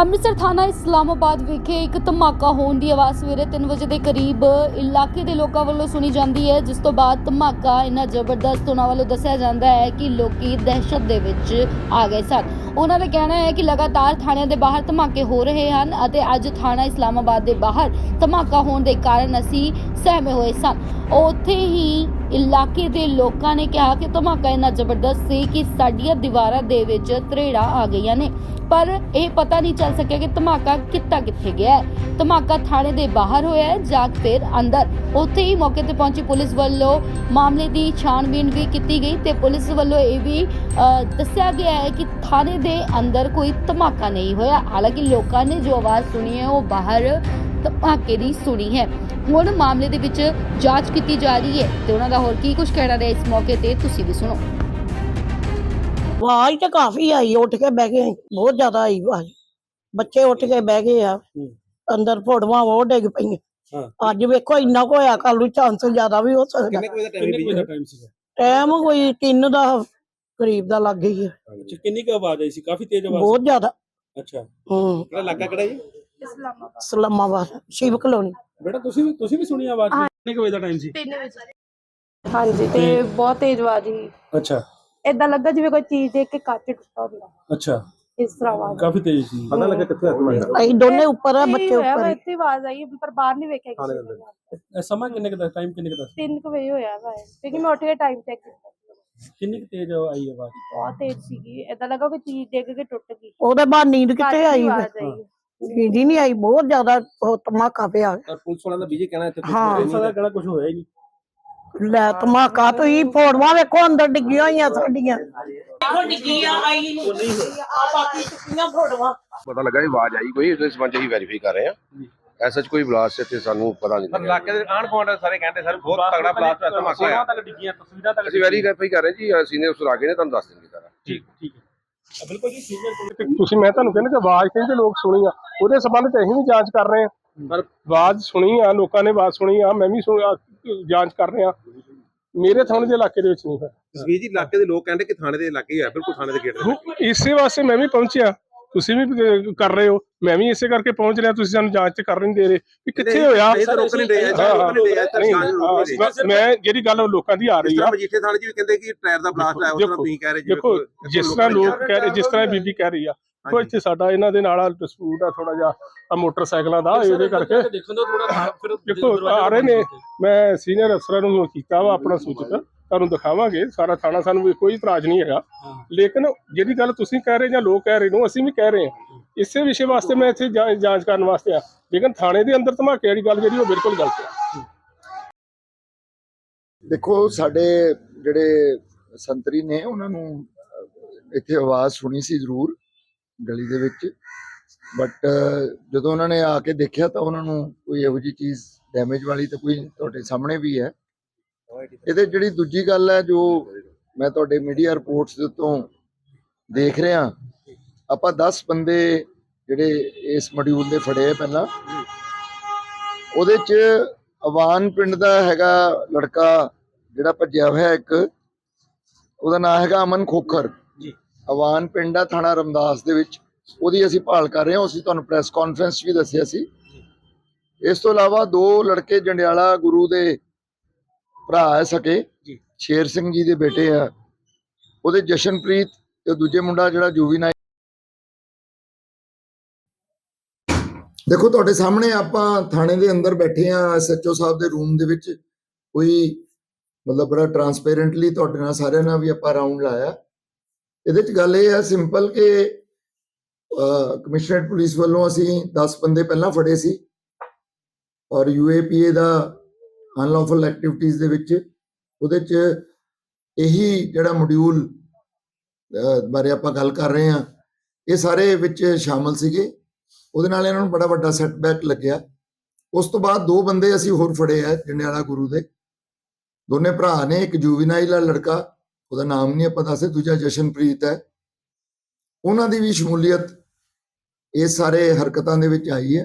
ਅੰਮ੍ਰਿਤਸਰ ਥਾਣਾ ਇਸਲਾਮਾਬਾਦ ਵਿਖੇ ਇੱਕ ਧਮਾਕਾ ਹੋਣ ਦੀ ਆਵਾਜ਼ ਸਵੇਰੇ 3 ਵਜੇ ਦੇ ਕਰੀਬ ਇਲਾਕੇ ਦੇ ਲੋਕਾਂ ਵੱਲੋਂ ਸੁਣੀ ਜਾਂਦੀ ਹੈ, ਜਿਸ ਤੋਂ ਬਾਅਦ ਧਮਾਕਾ ਇੰਨਾ ਜ਼ਬਰਦਸਤ ਉਹਨਾਂ ਵੱਲੋਂ ਦੱਸਿਆ ਜਾਂਦਾ ਹੈ ਕਿ ਲੋਕੀ ਦਹਿਸ਼ਤ ਦੇ ਵਿੱਚ ਆ ਗਏ ਸਨ। ਉਹਨਾਂ ਦਾ ਕਹਿਣਾ ਹੈ ਕਿ ਲਗਾਤਾਰ ਥਾਣਿਆਂ ਦੇ ਬਾਹਰ ਧਮਾਕੇ ਹੋ ਰਹੇ ਹਨ ਅਤੇ ਅੱਜ ਥਾਣਾ ਇਸਲਾਮਾਬਾਦ ਦੇ ਬਾਹਰ ਧਮਾਕਾ ਹੋਣ ਦੇ ਕਾਰਨ ਅਸੀਂ ਸਹਿਮੇ ਹੋਏ ਸਨ। ਉੱਥੇ ਹੀ ਇਲਾਕੇ ਦੇ ਲੋਕਾਂ ਨੇ ਕਿਹਾ ਕਿ ਧਮਾਕਾ ਇੰਨਾ ਜ਼ਬਰਦਸਤ ਸੀ ਕਿ ਸਾਡੀਆਂ ਦੀਵਾਰਾਂ ਦੇ ਵਿੱਚ ਤਰੇੜਾਂ ਆ ਗਈਆਂ ਨੇ। ਪਰ ਇਹ ਪਤਾ ਨਹੀਂ ਚੱਲ ਸਕਿਆ ਕਿ ਧਮਾਕਾ ਕਿੱਤਾ ਕਿੱਥੇ ਗਿਆ ਹੈ। ਧਮਾਕਾ ਥਾਣੇ ਦੇ ਬਾਹਰ ਹੋਇਆ ਹੈ ਜਾਂ ਫਿਰ ਅੰਦਰ। ਉੱਥੇ ਹੀ ਮੌਕੇ ਤੇ ਪਹੁੰਚੀ ਪੁਲਿਸ ਵੱਲੋਂ ਮਾਮਲੇ ਦੀ ਛਾਣਬੀਣ ਵੀ ਕੀਤੀ ਗਈ ਤੇ ਪੁਲਿਸ ਵੱਲੋਂ ਇਹ ਵੀ ਅ, ਦੱਸਿਆ ਗਿਆ ਹੈ ਕਿ ਥਾਣੇ ਦੇ ਅੰਦਰ ਕੋਈ ਧਮਾਕਾ ਨਹੀਂ ਹੋਇਆ। ਹਾਲਾਂਕਿ ਲੋਕਾਂ ਨੇ ਜੋ ਆਵਾਜ਼ ਸੁਣੀ ਹੈ ਉਹ ਬਾਹਰ ਧਮਾਕੇ ਦੀ ਸੁਣੀ ਹੈ। ਹੁਣ ਮਾਮਲੇ ਦੇ ਵਿੱਚ ਜਾਂਚ ਕੀਤੀ ਜਾ ਰਹੀ ਹੈ ਤੇ ਉਹਨਾਂ ਦਾ ਹੋਰ ਕੀ ਕੁਝ ਕਹਿਣਾ ਹੈ ਇਸ ਮੌਕੇ ਤੇ ਤੁਸੀਂ ਵੀ ਸੁਣੋ। ਆਵਾਜ਼ ਤਾਂ ਕਾਫੀ ਆਈ ਉੱਠ ਕੇ ਬਹਿ ਗਏ ਬਹੁਤ ਜ਼ਿਆਦਾ ਆਈ ਆਵਾਜ਼। ਬੱਚੇ ਉੱਠ ਕੇ ਬਹਿ ਗਏ ਆ ਅੰਦਰ ਫੋਟੋਆਂ ਉਹ ਡਿੱਗ ਪਈਆਂ। ਹਾਂ। ਅੱਜ ਵੇਖੋ ਇੰਨਾ ਕੁ ਹੋਇਆ ਕੱਲ ਨੂੰ ਚਾਂਸ ਜ਼ਿਆਦਾ ਵੀ ਹੋ ਸਕਦਾ। ਕਿੰਨੇ ਕੁ ਵਜੇ ਦਾ ਟਾਈਮ ਸੀਗਾ? ਕੋਈ 3 ਦਾ ਕਰੀਬ ਦਾ ਲੱਗ ਗਈ ਹੈ ਕਿੰਨੀ ਕੁ ਆਵਾਜ਼ ਆਈ ਸੀ? ਕਾਫੀ ਤੇਜ਼ ਆਵਾਜ਼ ਬਹੁਤ ਜ਼ਿਆਦਾ। ਅੱਛਾ। ਹੂੰ। ਕਿਹੜਾ ਇਲਾਕਾ ਕਿਹੜਾ ਜੀ? ਸਲਾਮਾਬਾਦ ਸ਼ਿਵ ਕਲੋਨੀ। ਬੇਟਾ ਤੁਸੀਂ ਵੀ ਤੁਸੀਂ ਵੀ ਸੁਣੀ ਆਵਾਜ਼? ਕਿੰਨੇ ਕੁ ਵਜੇ ਦਾ ਟਾਈਮ ਸੀ? ਹਾਂਜੀ ਤੇ ਬਹੁਤ ਤੇਜ਼ ਆਵਾਜ਼ ਸੀ। ਅੱਛਾ। ਏਦਾਂ ਲੱਗਾ ਜਿਵੇਂ ਕੋਈ ਚੀਜ਼ ਦੇਖ ਕੇ ਕੱਚ ਟੁੱਟਾ ਹੁੰਦਾ। ਅੱਛਾ। ਇਸ ਤਰ੍ਹਾਂ ਆਵਾਜ਼। ਕਾਫੀ ਤੇਜ਼ ਸੀ। ਪਤਾ ਲੱਗਾ ਕਿੱਥੇ ਹੱਥ ਮਾਰਿਆ। ਅਸੀਂ ਦੋਨੇ ਉੱਪਰ ਆ ਬੱਚੇ ਉੱਪਰ। ਇੱਥੇ ਆਵਾਜ਼ ਆਈ ਪਰ ਬਾਹਰ ਨਹੀਂ ਵੇਖਿਆ ਕਿਸੇ ਨੇ। ਇਹ ਸਮਾਂ ਕਿੰਨੇ ਕੁ ਦਾ ਟਾਈਮ ਕਿੰਨੇ ਕੁ ਦਾ ਸੀ? ਤਿੰਨ ਕੁ ਵਜੇ ਹੋਇਆ ਵਾ ਇਹ, ਕਿਉਂਕਿ ਮੈਂ ਉੱਠ ਕੇ ਟਾਈਮ ਚੈੱਕ ਕੀਤਾ। ਕਿੰਨੀ ਕੁ ਤੇਜ਼ ਆਈ ਆਵਾਜ਼? ਬਹੁਤ ਤੇਜ਼ ਸੀਗੀ। ਏਦਾਂ ਲੱਗਾ ਕੋਈ ਚੀਜ਼ ਡਿੱਗ ਕੇ ਟੁੱਟ ਗਈ। ਉਹਦੇ ਬਾਅਦ ਨੀਂਦ ਕਿੱਥੇ ਆਈ ਆਵਾਜ਼ ਫਿਰ? ਆਈ। ਨੀਂਦ ਹੀ ਨਹੀਂ ਆਈ ਬਹੁਤ ਜ਼ਿਆਦਾ ਉਹ ਧਮਾਕਾ ਪਿਆ। ਪਰ ਪੁਲਿਸ ਵਾਲਿਆਂ ਦਾ ਬੀਜੇ ਕਹਿਣਾ ਇੱਥੇ ਪੁਲਿਸ ਹਾਂ। ਪੁਲਿਸ ਦਾ ਕਿਹੜਾ ਕੁਝ ਹੋਇਆ ਹੀ ਨਹੀਂ। ਲੈ ਧਮਾਕਾ ਤੁਸੀਂ ਫੋਟੋਆਂ ਵੇਖੋ ਅੰਦਰ ਡਿੱਗੀਆਂ ਹੋਈਆਂ ਸਾਡੀਆਂ। ਦੇਖੋ ਡਿੱਗੀਆਂ ਆਈ ਨੂੰ। ਆ ਬਾਕੀ ਟੁੱਟੀਆਂ ਫੋਟੋਆਂ? ਪਤਾ ਲੱਗਾ ਇਹ ਆਵਾਜ਼ ਆਈ ਕੋਈ ਇਸ ਸੰਬੰਧ ਹੀ ਵੈਰੀਫਾਈ ਕਰ ਰਹੇ ਆ ਐਸਾ ਚ ਕੋਈ ਬਲਾਸਟ ਇੱਥੇ ਸਾਨੂੰ ਪਤਾ ਨਹੀਂ ਪਰ ਲੱਗਿਆ ਇਲਾਕੇ ਦੇ ਆਣ ਗੁਆਂਢ ਸਾਰੇ ਕਹਿੰਦੇ ਸਰ ਬਹੁਤ ਤਗੜਾ ਬਲਾਸਟ ਹੋਇਆ ਧਮਾਕਾ ਹੋਇਆ। ਤੱਕ ਡਿੱਗੀਆਂ ਤਸਵੀਰਾਂ ਤੱਕ ਅਸੀਂ ਵੈਰੀਫਾਈ ਕਰ ਰਹੇ ਜੀ ਸੀਨੀਅਰ ਆ ਗਏ ਨੇ ਤੁਹਾਨੂੰ ਦੱਸ ਦੇਣਗੇ ਸਾਰਾ। ਠੀਕ ਠੀਕ ਹੈ। ਬਿਲਕੁਲ ਜੀ ਸੀਨੀਅਰ ਤੁਸੀਂ ਮੈਂ ਤੁਹਾਨੂੰ ਕਹਿੰਦਾ ਕਿ ਆਵਾਜ਼ ਕਹਿੰਦੇ ਲੋਕ ਸੁਣੀ ਆ ਉਹਦੇ ਸੰਬੰਧ ਤੇ ਅਸੀਂ ਵੀ ਜਾਂਚ ਕਰ ਰਹੇ ਹਾਂ। ਪਰ ਆਵਾਜ਼ ਸੁਣੀ ਆ ਲੋਕਾਂ ਨੇ ਆਵਾਜ਼ ਸੁਣੀ ਆ ਮੈਂ ਵੀ ਸੁਣ- ਆ, ਜਾਂਚ ਕਰ ਰਿਹਾ। ਮੇਰੇ ਥਾਣੇ ਦੇ ਇਲਾਕੇ ਦੇ ਵਿੱਚ ਨਹੀਂ ਹੈ ਤਸਵੀਰ ਜੀ ਇਲਾਕੇ ਦੇ ਲੋਕ ਕਹਿੰਦੇ ਕਿ ਥਾਣੇ ਦੇ ਇਲਾਕੇ ਹੀ ਹੋਇਆ ਬਿਲਕੁਲ ਥਾਣੇ ਦੇ ਗੇਟ ਦੇ ਇਸੇ ਵਾਸਤੇ ਮੈਂ ਵੀ ਪਹੁੰਚਿਆ। ਤੁਸੀਂ ਵੀ ਕਰ ਰਹੇ ਹੋ। ਮੈਂ ਵੀ ਇਸੇ ਕਰਕੇ ਪਹੁੰਚ ਰਿਹਾ ਤੁਸੀਂ ਸਾਨੂੰ ਜਾਂਚ ਤੇ ਕਰਨ ਨਹੀਂ ਦੇ ਰਹੇ ਵੀ ਕਿੱਥੇ ਹੋਇਆ? ਇਹ ਤਾਂ ਰੋਕ ਨਹੀਂ ਰਹੇ ਹਾਂ, ਹਾਂ, ਰੋਕ ਨਹੀਂ ਰਹੇ ਤਾਂ ਨਹੀਂ, ਸ਼ਾਨ ਰੋਕ ਨਹੀਂ ਰਹੇ। ਹਾਂ, ਮੈਂ ਜਿਹੜੀ ਗੱਲ ਉਹ ਲੋਕਾਂ ਦੀ ਆ ਰਹੀ ਆ। ਤਰ੍ਹਾਂ ਮਜੀਠੇ ਥਾਣੇ ਜੀ ਵੀ ਕਹਿੰਦੇ ਕਿ ਟਾਇਰ ਦਾ ਬਲਾਸਟ ਆਇਆ ਉਸ ਤਰ੍ਹਾਂ ਦੇਖੋ, ਤੁਸੀਂ ਕਹਿ ਰਹੇ ਜੀ ਦੇਖੋ ਜਿਸ ਤਰ੍ਹਾਂ ਲੋਕ ਕਹਿ ਰਹੇ ਜਿਸ ਤਰ੍ਹਾਂ ਇਹ ਬੀਬੀ ਕਹਿ ਰਹੀ ਆ ਉਹ ਇੱਥੇ ਸਾਡਾ ਇਹਨਾਂ ਦੇ ਨਾਲ ਡਿਸਪਿਊਟ ਆ ਥੋੜਾ ਜਿਹਾ ਆ ਮੋਟਰਸਾਈਕਲਾਂ ਦਾ ਇਹਦੇ ਕਰਕੇ। ਦੇਖਣ ਦਾ ਥੋੜਾ ਫਿਰ ਦੇਖੋ ਆ ਰਹੇ ਨੇ ਮੈਂ ਸੀਨੀਅਰ ਅਫਸਰਾਂ ਨੂੰ ਕੀਤਾ ਵਾ ਆਪਣਾ ਸੂਚਕ ਤੁਹਾਨੂੰ ਦਿਖਾਵਾਂਗੇ। ਸਾਰਾ ਥਾਣਾ ਸਾਨੂੰ ਵੀ ਕੋਈ ਇਤਰਾਜ਼ ਨਹੀਂ ਹੈਗਾ। ਲੇਕਿਨ ਜਿਹੜੀ ਗੱਲ ਤੁਸੀਂ ਕਹਿ ਰਹੇ ਜਾਂ ਲੋਕ ਕਹਿ ਰਹੇ ਨੂੰ ਅਸੀਂ ਵੀ ਕਹਿ ਰਹੇ ਹਾਂ। ਇਸੇ ਵਿਸ਼ੇ ਵਾਸਤੇ ਮੈਂ ਇੱਥੇ ਜਾਂ- ਜਾਂਚ ਕਰਨ ਵਾਸਤੇ ਆ। ਲੇਕਿਨ ਥਾਣੇ ਦੇ ਅੰਦਰ ਧਮਾਕੇ ਵਾਲੀ ਗੱਲ ਜਿਹੜੀ ਉਹ ਬਿਲਕੁਲ ਗਲਤ ਹੈ। ਦੇਖੋ ਸਾਡੇ ਜਿਹੜੇ ਸੰਤਰੀ ਨੇ ਉਹਨਾਂ ਨੂੰ ਅਹ, ਇੱਥੇ ਆਵਾਜ਼ ਸੁਣੀ ਸੀ ਜ਼ਰੂਰ ਗਲੀ ਦੇ ਵਿੱਚ। ਬਟ ਜਦੋਂ ਉਹਨਾਂ ਨੇ ਆ ਕੇ ਦੇਖਿਆ ਤਾਂ ਉਹਨਾਂ ਨੂੰ ਕੋਈ ਇਹੋ ਜਿਹੀ ਚੀਜ਼ ਡੈਮੇਜ ਵਾਲੀ ਤਾਂ ਕੋਈ ਤੁਹਾਡੇ ਸਾਹਮਣੇ ਵੀ ਹੈ। ਇਹਦੇ ਜਿਹੜੀ ਦੂਜੀ ਗੱਲ ਹੈ ਜੋ ਮੈਂ ਤੁਹਾਡੇ ਮੀਡੀਆ ਰਿਪੋਰਟਸ ਦੇ ਤੋਂ ਦੇਖ ਰਿਹਾ ਆਪਾਂ 10 ਬੰਦੇ ਜਿਹੜੇ ਇਸ ਮੋਡਿਊਲ ਦੇ ਫੜੇ ਪਹਿਲਾਂ। ਉਹਦੇ ਚ ਅਵਾਨ ਪਿੰਡ ਦਾ ਹੈਗਾ ਲੜਕਾ ਜਿਹੜਾ ਭੱਜਿਆ ਹੋਇਆ ਇੱਕ ਉਹਦਾ ਨਾਮ ਹੈਗਾ ਅਮਨ ਖੋਖਰ। ਜੀ। ਅਵਾਨ ਪਿੰਡ ਆ ਥਾਣਾ ਰਮਦਾਸ ਦੇ ਵਿੱਚ। ਉਹਦੀ ਅਸੀਂ ਭਾਲ ਕਰ ਰਹੇ ਹਾਂ ਅਸੀਂ ਤੁਹਾਨੂੰ ਪ੍ਰੈਸ ਕਾਨਫਰੰਸ ਵੀ ਦੱਸਿਆ ਸੀ। ਇਸ ਤੋਂ ਇਲਾਵਾ ਦੋ ਲੜਕੇ ਜੰਡਿਆਲਾ ਗੁਰੂ ਦੇ ਭਰਾ ਹੈ ਸਕੇ। ਜੀ। ਸ਼ੇਰ ਸਿੰਘ ਜੀ ਦੇ ਬੇਟੇ ਆ। ਉਹਦੇ ਜਸ਼ਨਪ੍ਰੀਤ ਤੇ ਦੂਜੇ ਮੁੰਡਾ ਜਿਹੜਾ ਜੂਵੀਨਾਈਲ ਦੇਖੋ ਤੁਹਾਡੇ ਸਾਹਮਣੇ ਆਪਾਂ ਥਾਣੇ ਦੇ ਅੰਦਰ ਬੈਠੇ ਆ। ਐਸਐਚਓ ਸਾਹਿਬ ਦੇ ਰੂਮ ਦੇ ਵਿੱਚ ਕੋਈ ਮਤਲਬ ਬੜਾ ਟਰਾਂਸਪੇਰੈਂਟਲੀ ਤੁਹਾਡੇ ਨਾਲ ਸਾਰਿਆਂ ਨਾਲ ਵੀ ਆਪਾਂ ਰਾਉਂਡ ਲਾਇਆ। ਇਹਦੇ ਚ ਗੱਲ ਇਹ ਹੈ ਸਿੰਪਲ ਕਿ ਕਮਿਸ਼ਨਰੇਟ ਪੁਲਿਸ ਵੱਲੋਂ ਅਸੀਂ 10 ਬੰਦੇ ਪਹਿਲਾਂ ਫੜੇ ਸੀ। ਔਰ ਯੂਏਪੀਏ ਦਾ ਅਨਲੌਫਲ ਐਕਟੀਵਿਟੀਜ਼ ਦੇ ਵਿੱਚ ਉਹਦੇ ਚ ਇਹੀ ਜਿਹੜਾ ਮੋਡਿਊਲ ਬਾਰੇ ਆਪਾਂ ਗੱਲ ਕਰ ਰਹੇ ਹਾਂ, ਇਹ ਸਾਰੇ ਵਿੱਚ ਸ਼ਾਮਲ ਸੀਗੇ। ਉਹਦੇ ਨਾਲ ਇਹਨਾਂ ਨੂੰ ਬੜਾ ਵੱਡਾ ਸੈਟਬੈਕ ਲੱਗਿਆ। ਉਸ ਤੋਂ ਬਾਅਦ ਦੋ ਬੰਦੇ ਅਸੀਂ ਹੋਰ ਫੜੇ ਆ, ਜੰਡਿਆਲਾ ਗੁਰੂ ਦੇ। ਦੋਨੇ ਭਰਾ ਨੇ, ਇੱਕ ਜੂਵੀਨਾਈਲ ਲੜਕਾ, ਉਹਦਾ ਨਾਮ ਨਹੀਂ ਆਪਾਂ ਦੱਸੇ ਦੂਜਾ ਜਸ਼ਨਪ੍ਰੀਤ ਹੈ। ਉਹਨਾਂ ਦੀ ਵੀ ਸ਼ਮੂਲੀਅਤ ਇਸ ਸਾਰੇ ਹਰਕਤਾਂ ਦੇ ਵਿੱਚ ਆਈ ਹੈ।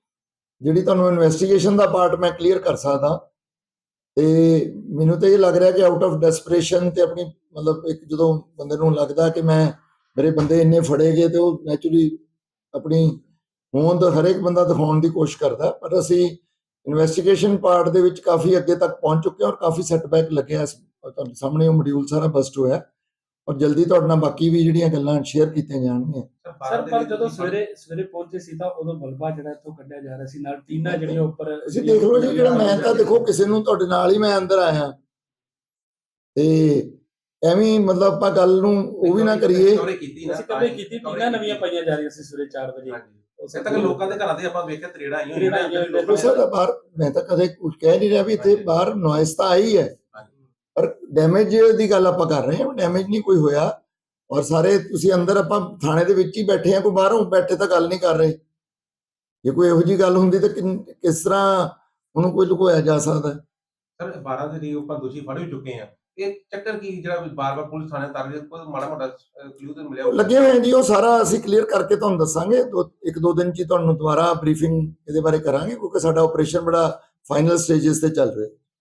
ਜਿਹੜੀ ਤੁਹਾਨੂੰ ਇਨਵੈਸਟੀਗੇਸ਼ਨ ਦਾ ਪਾਰਟ ਮੈਂ ਕਲੀਅਰ ਕਰ ਸਕਦਾ। ਤੇ ਮੈਨੂੰ ਤਾਂ ਇਹ ਲੱਗ ਰਿਹਾ ਕਿ ਆਊਟ ਆਫ ਡੈਸਪਰੇਸ਼ਨ ਤੇ ਆਪਣੀ ਮਤਲਬ ਇੱਕ ਜਦੋਂ ਬੰਦੇ ਨੂੰ ਲੱਗਦਾ ਕਿ ਮੈਂ, ਮੇਰੇ ਬੰਦੇ ਇੰਨੇ ਫੜੇ ਗਏ ਤੇ ਉਹ ਨੈਚੁਰਲੀ ਆਪਣੀ ਹੋਂਦ ਹਰੇਕ ਬੰਦਾ ਦਿਖਾਉਣ ਦੀ ਕੋਸ਼ਿਸ਼ ਕਰਦਾ। ਪਰ ਅਸੀਂ ਇਨਵੈਸਟੀਗੇਸ਼ਨ ਪਾਰਟ ਦੇ ਵਿੱਚ ਕਾਫੀ ਅੱਗੇ ਤੱਕ ਪਹੁੰਚ ਚੁੱਕੇ ਹਾਂ ਔਰ ਕਾਫੀ ਸੈਟਬੈਕ ਲੱਗਿਆ ਤੁਹਾਨੂੰ ਸਾਹਮਣੇ ਉਹ ਮੋਡਿਊਲ ਸਾਰਾ ਬਸਟ ਹੋਇਆ। ਔਰ ਜਲਦੀ ਤੁਹਾਡੇ ਨਾਲ ਬਾਕੀ ਵੀ ਜਿਹੜੀਆਂ ਗੱਲਾਂ ਸ਼ੇਅਰ ਕੀਤੀਆਂ ਜਾਣਗੀਆਂ। ਸਰ ਪਰ ਜਦੋਂ ਸਵੇਰੇ ਸਵੇਰੇ ਪਹੁੰਚੇ ਸੀ ਤਾਂ ਉਦੋਂ ਮਲਬਾ ਜਿਹੜਾ ਇੱਥੋਂ ਕੱਢਿਆ ਜਾ ਰਿਹਾ ਸੀ ਨਾਲ ਟੀਨਾ ਜਿਹੜੀਆਂ ਉੱਪਰ ਤੁਸੀਂ ਦੇਖ ਲਓ ਜੀ ਜਿਹੜਾ ਮੈਂ ਤਾਂ ਦੇਖੋ ਕਿਸੇ ਨੂੰ ਤੁਹਾਡੇ ਨਾਲ ਹੀ ਮੈਂ ਅੰਦਰ ਆਇਆ। ਤੇ ਐਵੇਂ ਮਤਲਬ ਆਪਾਂ ਗੱਲ ਨੂੰ ਉਹ ਵੀ ਨਾ ਕਰੀਏ। ਨਾ ਅਸੀਂ ਕਦੇ ਕੀਤੀ ਟੀਨਾ ਨਵੀਆਂ ਪਾਈਆਂ ਜਾ ਰਹੀਆਂ ਸੀ ਸਵੇਰੇ 4 ਵਜੇ। ਉਸ ਸੇ ਤੱਕ ਲੋਕਾਂ ਦੇ ਘਰਾਂ ਦੇ ਆਪਾਂ ਵੇਖਿਆ ਤਰੇੜਾ ਆਈਆਂ ਹੋਈਆਂ। ਦੇਖੋ ਸਰ ਬਾਹਰ ਮੈਂ ਤਾਂ ਕਦੇ ਕੁਝ ਕਹਿ ਨਹੀਂ ਰਿਹਾ ਵੀ ਇੱਥੇ ਬਾਹਰ ਨੋਇਸ ਤਾਂ ਆਈ ਹੈ। ਡੈਮੇਜ ਦੀ ਗੱਲ ਆਪਾਂ ਕਰ ਰਹੇ ਹਾਂ ਡੈਮੇਜ ਨਹੀਂ ਕੋਈ ਹੋਇਆ ਔਰ ਸਾਰੇ ਤੁਸੀਂ ਅੰਦਰ ਆਪਾਂ ਥਾਣੇ ਦੇ ਵਿੱਚ ਹੀ ਬੈਠੇ ਆ ਕੋਈ ਬਾਹਰੋਂ ਬੈਠੇ ਤਾਂ ਗੱਲ ਨਹੀਂ ਕਰ ਰਹੇ ਜੇ ਕੋਈ ਇਹੋ ਜੀ ਗੱਲ ਹੁੰਦੀ ਤਾਂ ਕਿਸ ਤਰ੍ਹਾਂ ਉਹਨੂੰ ਕੋਈ ਲੁਕੋਇਆ ਜਾ ਸਕਦਾ? ਸਰ 12 ਦੇ ਲਈ ਆਪਾਂ ਦੋਸ਼ੀ ਫੜ ਚੁੱਕੇ ਆ ਇਹ ਚੱਕਰ ਕੀ ਜਿਹੜਾ ਬਾਰ-ਬਾਰ ਪੁਲਿਸ ਥਾਣੇ ਤਰ ਕੋਈ ਮਾੜਾ ਮੋਟਾ ਕਲੂ ਤੇ ਮਿਲਿਆ? ਲੱਗੇ ਹੋਏ ਜੀ ਉਹ ਸਾਰਾ ਅਸੀਂ ਕਲੀਅਰ ਕਰਕੇ ਤੁਹਾਨੂੰ ਦੱਸਾਂਗੇ ਦੋ ਇੱਕ ਦੋ ਦਿਨ ਚ ਤੁਹਾਨੂੰ ਦੁਬਾਰਾ ਬਰੀਫਿੰਗ ਇਹਦੇ ਬਾਰੇ ਕਰਾਂਗੇ ਕਿਉਂਕਿ ਸਾਡਾ ਆਪਰੇਸ਼ਨ ਬੜਾ ਫਾਈਨਲ ਸਟੇजेस ਤੇ ਚੱਲ ਰਿਹਾ